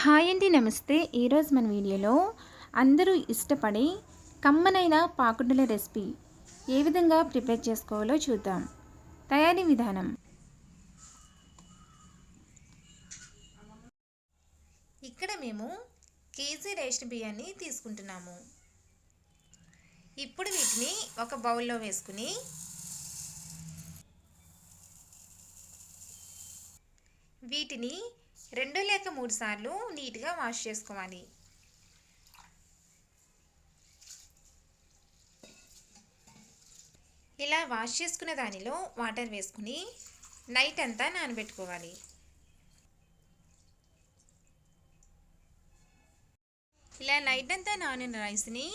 Hi అండి నమస్తే. ఈరోజు మన వీడియోలో అందరూ ఇష్టపడే కమ్మనైన పాకుండల రెసిపీ ఏ విధంగా ప్రిపేర్ చేసుకోవాలో చూద్దాం. తయారీ విధానం. ఇక్కడ మేము కేజీ రేషన్ బియ్యాన్ని తీసుకుంటున్నాము. ఇప్పుడు వీటిని ఒక బౌల్లో వేసుకుని వీటిని రెండు లేక మూడు సార్లు నీట్గా వాష్ చేసుకోవాలి. ఇలా వాష్ చేసుకున్న దానిలో వాటర్ వేసుకుని నైట్ అంతా నానబెట్టుకోవాలి. ఇలా నైట్ అంతా నానిన రైస్ని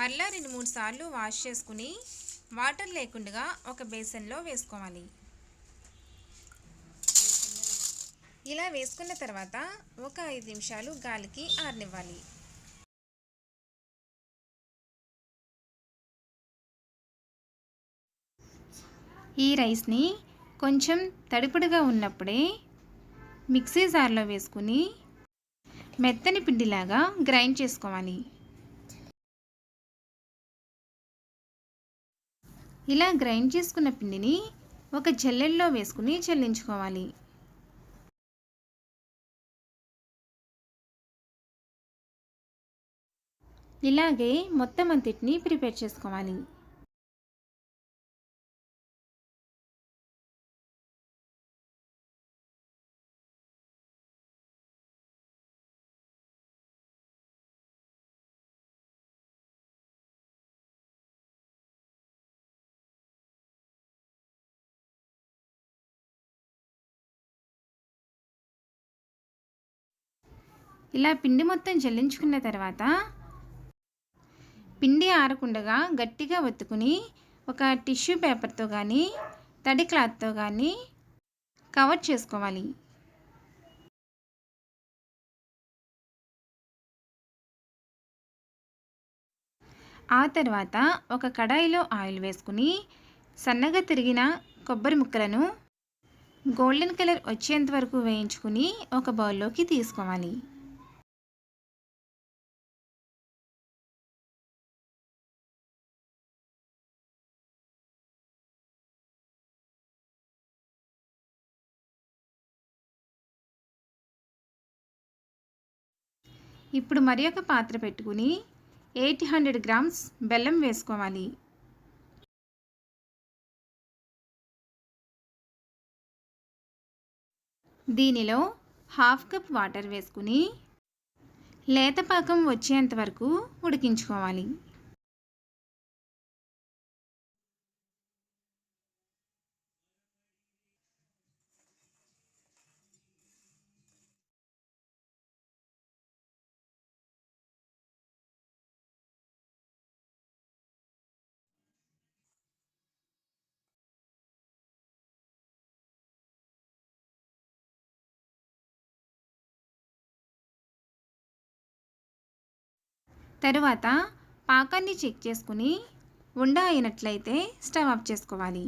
మళ్ళా రెండు మూడు సార్లు వాష్ చేసుకుని వాటర్ లేకుండా ఒక బేసన్లో వేసుకోవాలి. ఇలా వేసుకున్న తర్వాత ఒక ఐదు నిమిషాలు గాలికి ఆరనివ్వాలి. ఈ రైస్ని కొంచెం తడిపడిగా ఉన్నప్పుడే మిక్సీ జార్లో వేసుకుని మెత్తని పిండిలాగా గ్రైండ్ చేసుకోవాలి. ఇలా గ్రైండ్ చేసుకున్న పిండిని ఒక జల్లెల్లో వేసుకుని చెల్లించుకోవాలి. ఇలాగే మొత్తం అంతటిని ప్రిపేర్ చేసుకోవాలి. ఇలా పిండి మొత్తం చెల్లించుకున్న తర్వాత పిండి ఆరకుండగా గట్టిగా ఒత్తుకుని ఒక టిష్యూ పేపర్తో కానీ తడి క్లాత్తో కానీ కవర్ చేసుకోవాలి. ఆ తర్వాత ఒక కడాయిలో ఆయిల్ వేసుకుని సన్నగా తిరిగిన కొబ్బరి ముక్కలను గోల్డెన్ కలర్ వచ్చేంత వరకు వేయించుకుని ఒక బౌల్లోకి తీసుకోవాలి. ఇప్పుడు మరి ఒక పాత్ర పెట్టుకుని ఎయిట్ హండ్రెడ్ గ్రామ్స్ బెల్లం వేసుకోవాలి. దీనిలో హాఫ్ కప్ వాటర్ వేసుకుని లేతపాకం వచ్చేంత వరకు ఉడికించుకోవాలి. తరువాత పాకాన్ని చెక్ చేసుకుని ఉండ అయినట్లయితే స్టవ్ ఆఫ్ చేసుకోవాలి.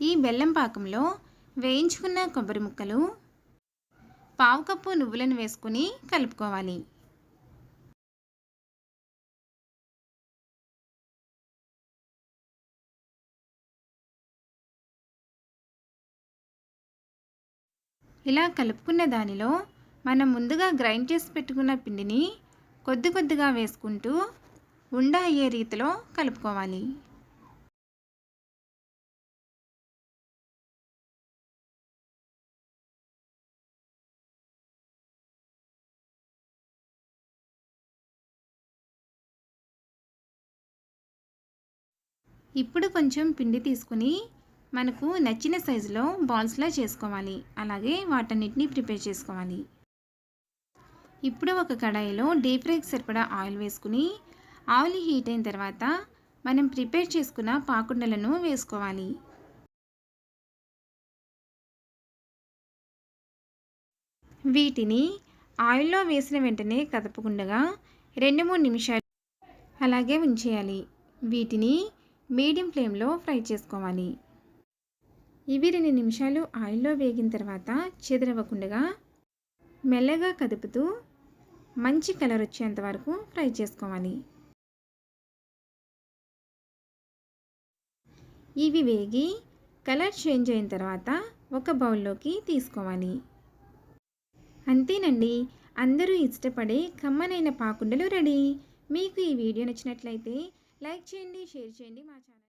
ఈ బెల్లం పాకంలో వేయించుకున్న కొబ్బరి ముక్కలు పావు కప్పు నువ్వులను వేసుకుని కలుపుకోవాలి. ఇలా కలుపుకున్న దానిలో మనం ముందుగా గ్రైండ్ చేసి పెట్టుకున్న పిండిని కొద్ది కొద్దిగా వేసుకుంటూ ఉండ అయ్యే రీతిలో కలుపుకోవాలి. ఇప్పుడు కొంచెం పిండి తీసుకుని మనకు నచ్చిన సైజులో బాల్స్లా చేసుకోవాలి. అలాగే వాటన్నిటిని ప్రిపేర్ చేసుకోవాలి. ఇప్పుడు ఒక కడాయిలో డీప్ ఫ్రైకి సరిపడా ఆయిల్ వేసుకుని ఆయిల్ హీట్ అయిన తర్వాత మనం ప్రిపేర్ చేసుకున్న పాకుండలను వేసుకోవాలి. వీటిని ఆయిల్లో వేసిన వెంటనే కదపకుండగా రెండు మూడు నిమిషాలు అలాగే ఉంచేయాలి. వీటిని మీడియం ఫ్లేమ్లో ఫ్రై చేసుకోవాలి. ఇవి రెండు నిమిషాలు ఆయిల్లో వేగిన తర్వాత చెదరవ్వకుండా మెల్లగా కదుపుతూ మంచి కలర్ వచ్చేంత వరకు ఫ్రై చేసుకోవాలి. ఇవి వేగి కలర్ చేంజ్ అయిన తర్వాత ఒక బౌల్లోకి తీసుకోవాలి. అంతేనండి. అందరూ ఇష్టపడే కమ్మనైన పాకుండలు రెడీ. మీకు ఈ వీడియో నచ్చినట్లయితే లైక్ చేయండి షేర్ చేయండి మా ఛానల్.